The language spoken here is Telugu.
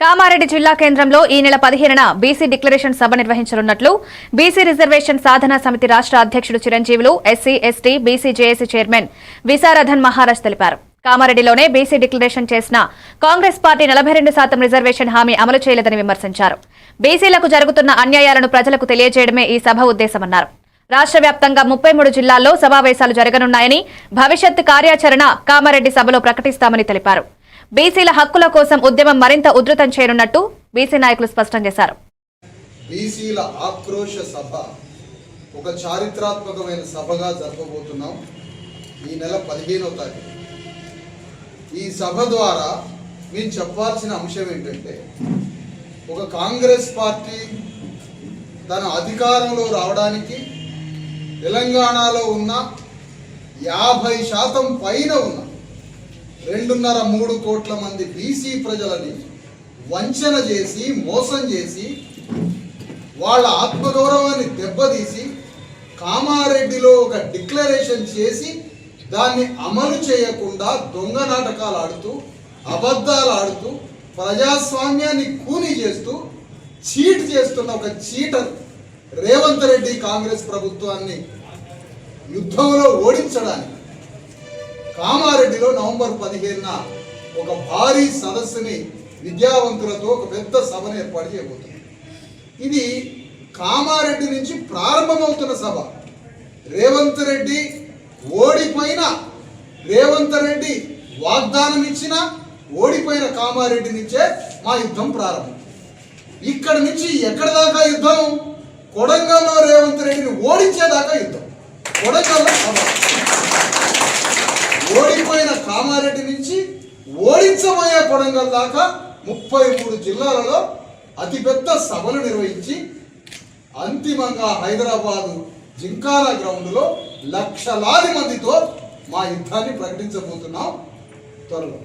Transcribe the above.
కామారెడ్డి జిల్లా కేంద్రంలో ఈ నెల పదిహేనున బీసీ డిక్లరేషన్ సభ నిర్వహించనున్నట్లు బీసీ రిజర్వేషన్ సాధనా సమితి రాష్ట్ర అధ్యక్షుడు Chiranjeevulu SC ST BC JAC chairman Visharadhan Maharaj తెలిపారు. కామారెడ్డిలోనే బీసీ డిక్లరేషన్ చేసిన కాంగ్రెస్ పార్టీ నలభై రెండు శాతం రిజర్వేషన్ హామీ అమలు చేయలేదని విమర్శించారు. బీసీలకు జరుగుతున్న అన్యాయాలను ప్రజలకు తెలియజేయడమే ఈ సభ ఉద్దేశమన్నారు. రాష్ట్ర వ్యాప్తంగా ముప్పై మూడు జిల్లాల్లో సమావేశాలు జరగనున్నాయని భవిష్యత్ కార్యాచరణ కామారెడ్డి సభలో ప్రకటిస్తామని తెలిపారు. బీసీల హక్కుల కోసం ఉద్యమం మరింత ఉధృతం చేయనున్నట్టు బీసీ నాయకులు స్పష్టం చేశారు. బీసీల ఆక్రోశ సభ ఒక చారిత్రాత్మకమైన సభగా జరపబోతున్నాం. ఈ నెల పదిహేనవ తారీఖు. ఈ సభ ద్వారా మీరు చెప్పాల్సిన అంశం ఏంటంటే ఒక కాంగ్రెస్ పార్టీ తన అధికారంలో రావడానికి తెలంగాణలో ఉన్న యాభై శాతం పైన ఉన్న రెండున్నర మూడు కోట్ల మంది బీసీ ప్రజలని వంచన చేసి మోసం చేసి వాళ్ళ ఆత్మగౌరవాన్ని దెబ్బతీసి కామారెడ్డిలో ఒక డిక్లరేషన్ చేసి దాన్ని అమలు చేయకుండా దొంగ నాటకాలు ఆడుతూ అబద్ధాలు ఆడుతూ ప్రజాస్వామ్యాన్ని కూని చేస్తూ చీట్ చేస్తున్న ఒక చీటర్ రేవంత్ రెడ్డి కాంగ్రెస్ ప్రభుత్వాన్ని యుద్ధంలో ఓడించడానికి కామారెడ్డిలో నవంబర్ పదిహేనున ఒక భారీ సదస్సుని విద్యావంతులతో ఒక పెద్ద సభను ఏర్పాటు చేయబోతుంది. ఇది కామారెడ్డి నుంచి ప్రారంభమవుతున్న సభ. రేవంత్ రెడ్డి ఓడిపోయిన రేవంత్ రెడ్డి వాగ్దానం ఇచ్చిన ఓడిపోయిన కామారెడ్డి నుంచే మా యుద్ధం ప్రారంభం. ఇక్కడ నుంచి ఎక్కడ దాకా యుద్ధం? కొడంగల్లో రేవంత్ రెడ్డిని ఓడించేదాకా యుద్ధం. కొడంగల్లో ఓడిపోయిన కామారెడ్డి నుంచి ఓడించబోయే కొడంగల్ దాకా ముప్పై మూడు జిల్లాలలో అతిపెద్ద సభలు నిర్వహించి అంతిమంగా హైదరాబాదు జింకాల గ్రౌండ్లో లక్షలాది మందితో మా యుద్ధాన్ని ప్రకటించబోతున్నాం. త్వరలో.